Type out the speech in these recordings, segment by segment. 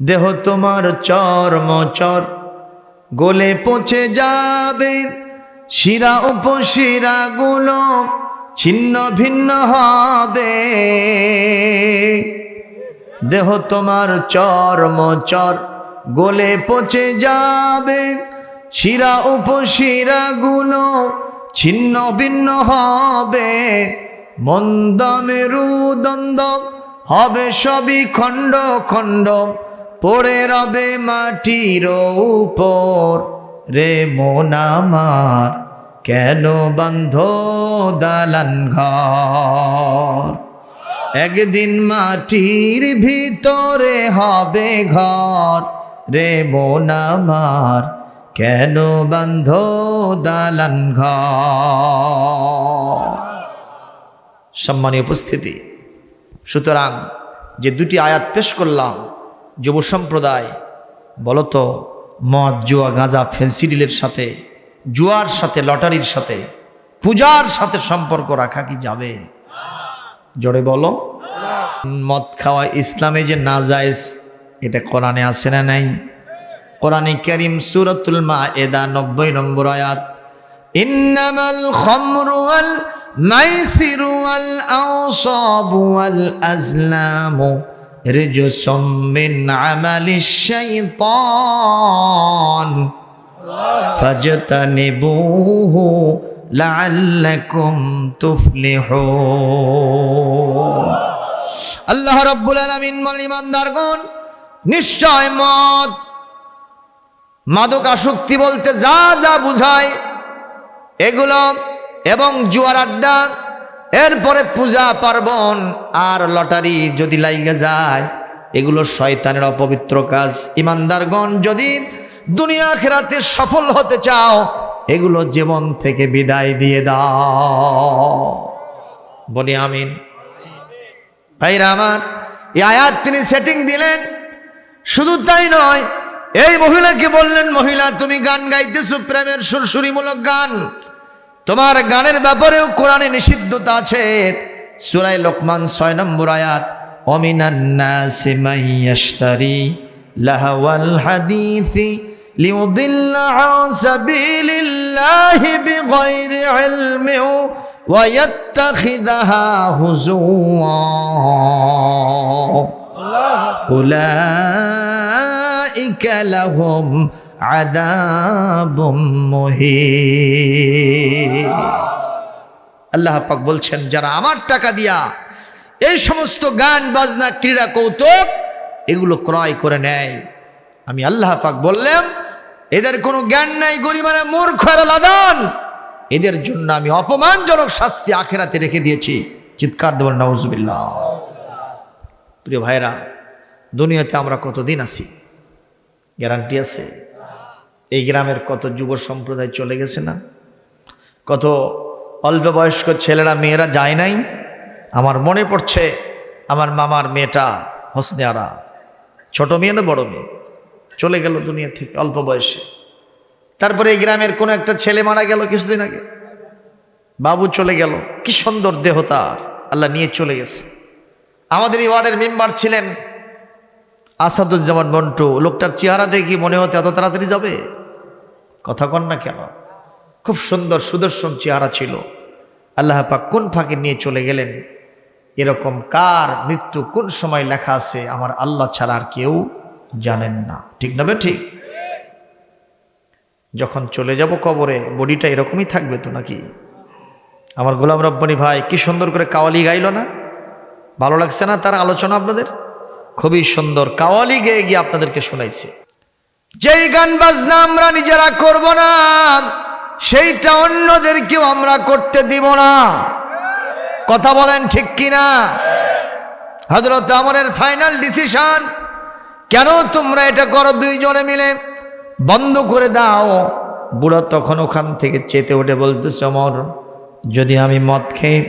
দেহ তোমার চর্ম চর গলে পচে যাবে। শিরা উপশিরা গুলো ছিন্ন ভিন্ন হবে। দেহ তোমার চর্ম চর গলে পচে যাবে। শিরা উপশিরা গুলো ছিন্ন ভিন্ন হবে। মন্দ মেরুদণ্ড হবে সবই খণ্ড খণ্ড। পড়ে রবে মাটির উপর। রে মন আমার, কেন বন্ধ দালান ঘর? একদিন মাটির ভিতরে হবে ঘর। রে মন আমার, কেন বন্ধ দালান ঘর? সম্মানীয় উপস্থিতি, সুতরাং যে দুটি আয়াত পেশ করলাম যুব সম্প্রদায় বলতো, মদ, জুয়া, গাঁজা ফেন্সিডিলের সাথে, জুয়ার সাথে, লটারির সাথে, পূজার সাথে সম্পর্ক রাখা কি যাবে? জোরে বলো। মদ খাওয়া ইসলামে যে না জায়েজ এটা কোরআনে আছে না নাই? কোরআনে করিম সুরতুল মা এদা নব্বই নম্বর আয়াত, ইন্নামাল খমরু ওয়াল মাইসিরু ওয়াল আওসাবু আজলামু। রিজসুম মিন আমালিশ শাইতান ফাজতানিবুহু লাআল্লাকুম তুফলিহুন। আল্লাহ রাব্বুল আলামিন বলেন, ইমানদারগণ, নিশ্চয় মদ মাদক আসক্তি বলতে যা যা বুঝায়, এগুলো এবং জুয়ার আড্ডা এরপরে পূজা পার্বণ আর লটারি যদি লাইগে যায়, এগুলো শয়তানের অপবিত্র কাজ। ইমানদারগণ, যদি দুনিয়া খেরাতে সফল হতে চাও, এগুলো জীবন থেকে বিদায় দিয়ে দাও। বলি আমিন। ভাইরা আমার, এই আয়াত তিনি সেটিং দিলেন। শুধু তাই নয়, এই মহিলাকে বললেন, মহিলা, তুমি গান গাইতেছো, প্রেমের সুরসুরিমূলক গান। তোমার গানের ব্যাপারেও কোরআনে নিষিদ্ধতা আছে সুরাই লোকমান ছয় নম্বর আয়াত অমিনান্নাসি মাইয়াশতারি লাহাওয়াল হাদিসি লিউদিল্ল আন সাবিলিল্লাহি বিগাইরি ইলমিন ويتخذها هزوا أولئك لهم আল্লাহ পাক বলছেন, যারা আমার টাকা দিয়া এই সমস্ত গান, বাজনা, ক্রীড়া, কৌতুক, এগুলো ক্রয় করে নেয়। আমি আল্লাহ পাক বললাম, এদের কোনো জ্ঞান নাই গরিমারা মানে মূর্খ লাদান। এদের জন্য আমি অপমানজনক শাস্তি আখেরাতে রেখে দিয়েছি। চিৎকার দেবেন নওয়াজবিল্লা প্রিয় ভাইরা দুনিয়াতে আমরা কতদিন আছি? গ্যারান্টি আছে? এই গ্রামের কত যুব সম্প্রদায় চলে গেছে না? কত অল্প বয়স্ক ছেলেরা, মেয়েরা যায় নাই? আমার মনে পড়ছে আমার মামার মেয়েটা হোসনে আরা ছোট মেয়ে না বড় মেয়ে? চলে গেল দুনিয়া থেকে অল্প বয়সে। তারপরে এই গ্রামের কোনো একটা ছেলে মারা গেল কিছুদিন আগে। বাবু চলে গেল। কি সুন্দর দেহ তার। আল্লাহ নিয়ে চলে গেছে। আমাদের এই ওয়ার্ডের মেম্বার ছিলেন আসাদুজ্জামান মন্টু। লোকটার চেহারা দেখি মনে হতে এত তাড়াতাড়ি যাবে? কথা কন না কেন? খুব সুন্দর সুদর্শন চেহারা ছিল। আল্লাহ পাক কোন ফাঁকে নিয়ে চলে গেলেন? এরকম কার মৃত্যু কোন সময় লেখা আছে? আমার আল্লাহ ছাড়া আর কেউ জানেন না। ঠিক না ঠিক? যখন চলে যাব কবরে, বডিটা এরকমই থাকবে তো নাকি? আমার গোলাম রব্বানি ভাই, কি সুন্দর করে কাওয়ালি গাইল না? ভালো লাগছে না তার আলোচনা আপনাদের? খুবই সুন্দর কাওয়ালি গেয়ে গিয়ে আপনাদেরকে শোনাইছে। যেই গান বাজনা আমরা নিজেরা করব না, সেইটা অন্যদেরকেও আমরা করতে দিব না। কথা বলেন ঠিক কিনা? হজরত আমরের ফাইনাল ডিসিশন, কেন তোমরা এটা করো দুইজনে মিলে? বন্ধ করে দাও। বুড়ো তখন ওখান থেকে চেতে উঠে বলতেছে, অমর, যদি আমি মদ খেয়ে,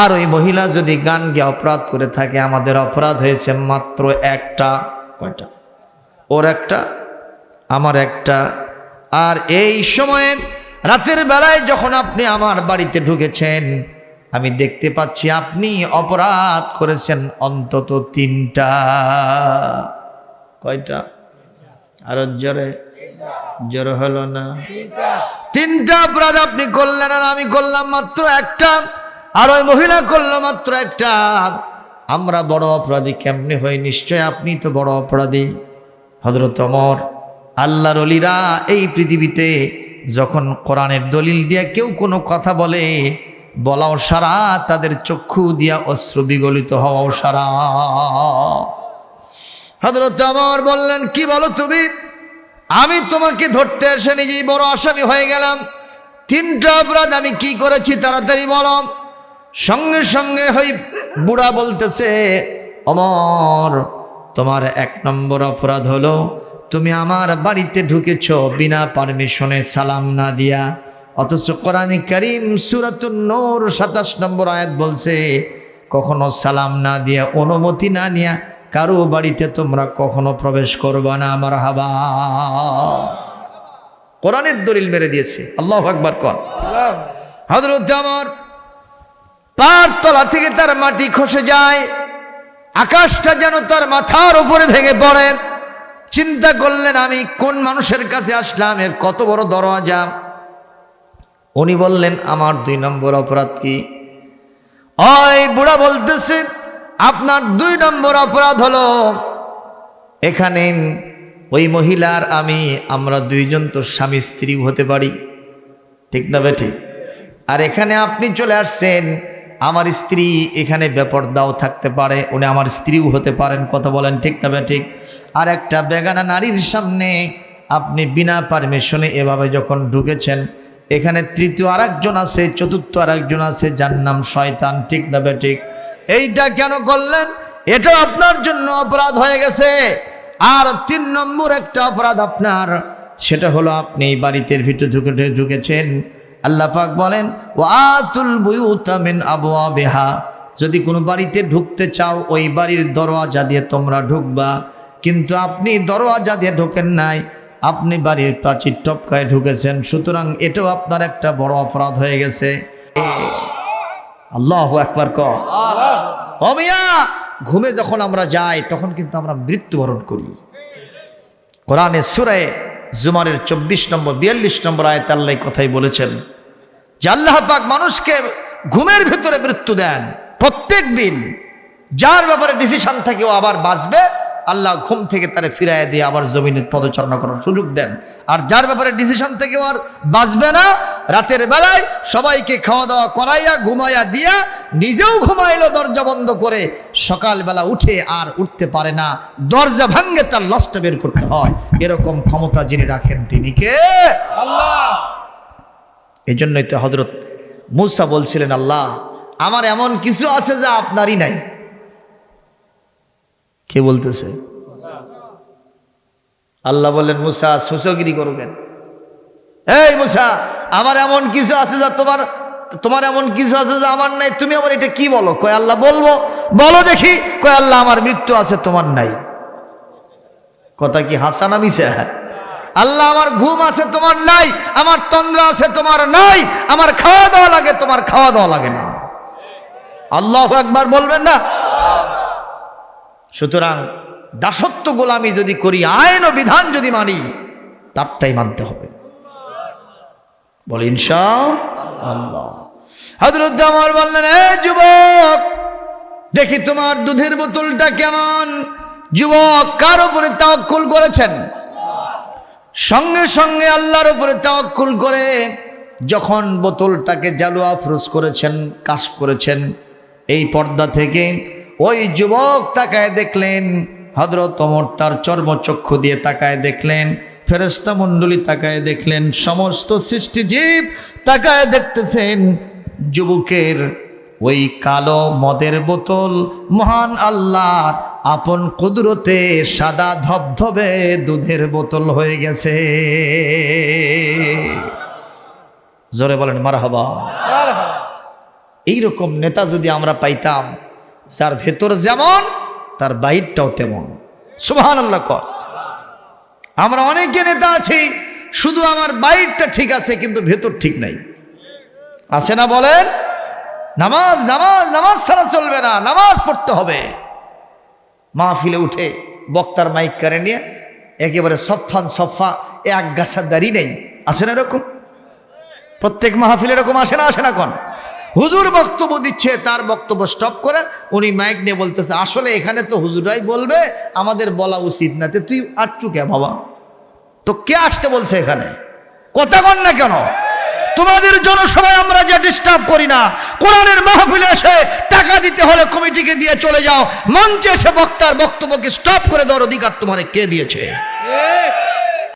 আর ওই মহিলা যদি গান গিয়ে অপরাধ করে থাকে, আমাদের অপরাধ হয়েছে মাত্র একটা, কয়টা? ওর একটা আমার একটা। আর এই সময়ে রাতের বেলায় যখন আপনি আমার বাড়িতে ঢুকেছেন, আমি দেখতে পাচ্ছি আপনি অপরাধ করেছেন অন্তত তিনটা। কয়টা? আরও জোরে। জোরে হলো না। তিনটা অপরাধ আপনি করলেন আর আমি করলাম মাত্র একটা। আর ওই মহিলা করল মাত্র একটা। আমরা বড় অপরাধী কেমনে হই? নিশ্চয় আপনি তো বড় অপরাধী হজরত অমর আল্লাহর অলিরা এই পৃথিবীতে যখন কোরআনের দলিল দিয়ে কেউ কোনো কথা বলে, বলাও সারা, তাদের চক্ষু দিয়া অস্ত্র বিগলিত হওয়াও সারা। হজরত আমার বললেন, কি বলো তুমি? আমি তোমাকে ধরতে এসে নিজেই বড় আসামি হয়ে গেলাম। তিনটা অপরাধ আমি কি করেছি তাড়াতাড়ি বলো। সঙ্গে সঙ্গে হই বুড়া বলতেছে, অমর, তোমার এক নম্বর অপরাধ হলো তুমি আমার বাড়িতে ঢুকেছ বিনা পারমিশনে সালাম না দিয়া। অথচ কোরআনে করিম সুরাতুন নূর সাতাশ নম্বর আয়াত বলছে, কখনো সালাম না দিয়া, অনুমতি না নিয়া কারও বাড়িতে তোমরা কখনো প্রবেশ করবা না আমার হাবা কোরআনের দলিল মেরে দিয়েছে, আল্লাহ আকবার কন। হজরত আমার পার তলা থেকে তার মাটি খসে যায়, আকাশটা যেন তার মাথার উপরে ভেঙে পড়ে। চিন্তা করলেন আমি কোন মানুষের কাছে আসলাম, এর কত বড় দরওয়াজা? উনি বললেন, আমার দুই নম্বর অপরাধ কি? ওই বুড়া বলতেছে, আপনার দুই নম্বর অপরাধ হলো, এখানে ওই মহিলার আমি, আমরা দুইজন তো স্বামী স্ত্রী হতে পারি। ঠিক না বেঠি? আর এখানে আপনি চলে আসছেন, আমার স্ত্রী এখানে বেপরদাও থাকতে পারে, উনি আমার স্ত্রীও হতে পারেন। কথা বলেন, ঠিক না ঠিক আর একটা বেগানা নারীর সামনে আপনি বিনা পারমিশনে এভাবে যখন ঢুকেছেন, এখানে তৃতীয় আরেকজন আছে, চতুর্থ আরেকজন আছে, যার নাম শয়তান, ঠিক না ঠিক? এইটা কেন করলেন? এটা আপনার জন্য অপরাধ হয়ে গেছে। আর তিন নম্বর একটা অপরাধ আপনার, সেটা হলো আপনি বাড়িতে ভিতরে ঢুকে ঢুকেছেন। আল্লাহ পাক বলেন ও আতুল বুয়ুতা মিন আবওয়াবিহা। যদি কোনো বাড়িতে ঢুকতে চাও, ওই বাড়ির দরওয়াজা দিয়ে তোমরা ঢুকবা। কিন্তু আপনি দরওয়াজা দিয়ে ঢোকেন নাই। আপনি বাড়ির প্রাচীর টপকায় ঢুকেছেন। সুতরাং এটাও আপনার একটা বড় অপরাধ হয়ে গেছে। আল্লাহ একবার ক। অমিয়া ঘুমে যখন আমরা যাই তখন কিন্তু আমরা মৃত্যুবরণ করি। কোরআনে সুরায় জুমারের চব্বিশ নম্বর বিয়াল্লিশ নম্বর আয়ত আল্লাহ কথাই বলেছেন। যে আল্লাহ পাক মানুষকে ঘুমের ভিতরে মৃত্যু দেন প্রত্যেক দিন। যার ব্যাপারে ডিসিশন থাকে ও আবার বাঁচবে আল্লাহ ঘুম থেকে তারে ফিরাইয়া দিয়ে আবার জমিনে পদচারণা করার সুযোগ দেন। আর যার ব্যাপারে ডিসিশন থেকে আর বাঁচবে না রাতের বেলায় সবাইকে খাওয়া দাওয়া করাইয়া ঘুমাইয়া দিয়া নিজেও ঘুমাইলো দরজা বন্ধ করে সকালবেলা উঠে আর উঠতে পারে না। দরজা ভাঙ্গে তার লসটা বের করতে হয়। এরকম ক্ষমতা যিনি রাখেন তিনি কে? আল্লাহ। এই জন্যই তো হজরত মুসা বলছিলেন আল্লাহ আমার এমন কিছু আছে যা আপনারই নাই। কে বলতেছে? আল্লাহ বললেন, মুসা সুসগিরি করবেন এই মুসা, আমার এমন কিছু আছে যা তোমার তোমার এমন কিছু আছে যা আমার নাই। তুমি আমার এটা কি বলো? কয়, আল্লাহ বলব। বলো দেখি। কয়, আল্লাহ, আমার মৃত্যু আছে, তোমার নাই। কথা কি হাসানা মিশে আল্লাহ, আমার ঘুম আছে, তোমার নাই। আমার তন্দ্রা আছে, তোমার নাই। আমার খাওয়া দাওয়া লাগে, তোমার খাওয়া দাওয়া লাগে না। আল্লাহ একবার বলবেন না? সুতরাং দাসত্ব গোলামি যদি করি, আইন ও বিধান যদি মানি, তারটাই মানতে হবে। বলে ইনশা আল্লাহ বললেন যুবক, দেখি তোমার দুধের বোতলটা কেমন। যুবক, কার উপরে তাওয়াক্কুল করেছেন? সঙ্গে সঙ্গে আল্লাহর উপরে তাওয়াক্কুল করে, যখন বোতলটাকে জালু আফরোজ করেছেন কাশ করেছেন, এই পর্দা থেকে ওই যুবক তাকায় দেখলেন হজরত অমর তার চর্মচক্ষু দিয়ে তাকায় দেখলেন ফেরেস্তা মণ্ডলী তাকায় দেখলেন সমস্ত সৃষ্টিজীব তাকায় দেখতেছেন যুবকের ওই কালো মদের বোতল মহান আল্লাহ আপন কুদরতে সাদা ধবধবে দুধের বোতল হয়ে গেছে। জোরে বলেন মার হবা এইরকম নেতা যদি আমরা পাইতাম যার ভেতর যেমন, তার বাহিরটাও তেমন। সুবাহান আল্লাহ কর। আমরা অনেকে নেতা আছি, শুধু আমার বাইরটা ঠিক আছে, কিন্তু ভেতর ঠিক নাই। আছে না বলেন? নামাজ নামাজ নামাজ ছাড়া চলবে না, নামাজ পড়তে হবে। মাহফিলে উঠে বক্তার মাইক করে নিয়ে একেবারে সফান সফা এক গাছার দাড়ি নেই। আসে না এরকম? প্রত্যেক মাহফিল এরকম আসে না আসে না কোন? হুজুর বক্তব্য দিচ্ছে, তার বক্তব্য স্টপ করে, উনি মাইক নিয়ে বলতেছে, আসলে এখানে তো হুজুরাই বলবে, আমাদের বলা উচিত না। তে তুই আটচু কে বাবা? তো কে আসতে বলছে এখানে? কথা কন না কেন? তোমাদের জনসভায় আমরা যে ডিস্টার্ব করি না, কোরআনের মাহফিলে এসে টাকা দিতে হলে কমিটিকে দিয়ে চলে যাও, মঞ্চে এসে বক্তার বক্তব্যকে স্টপ করে দেওয়ার অধিকার তোমার কে দিয়েছে?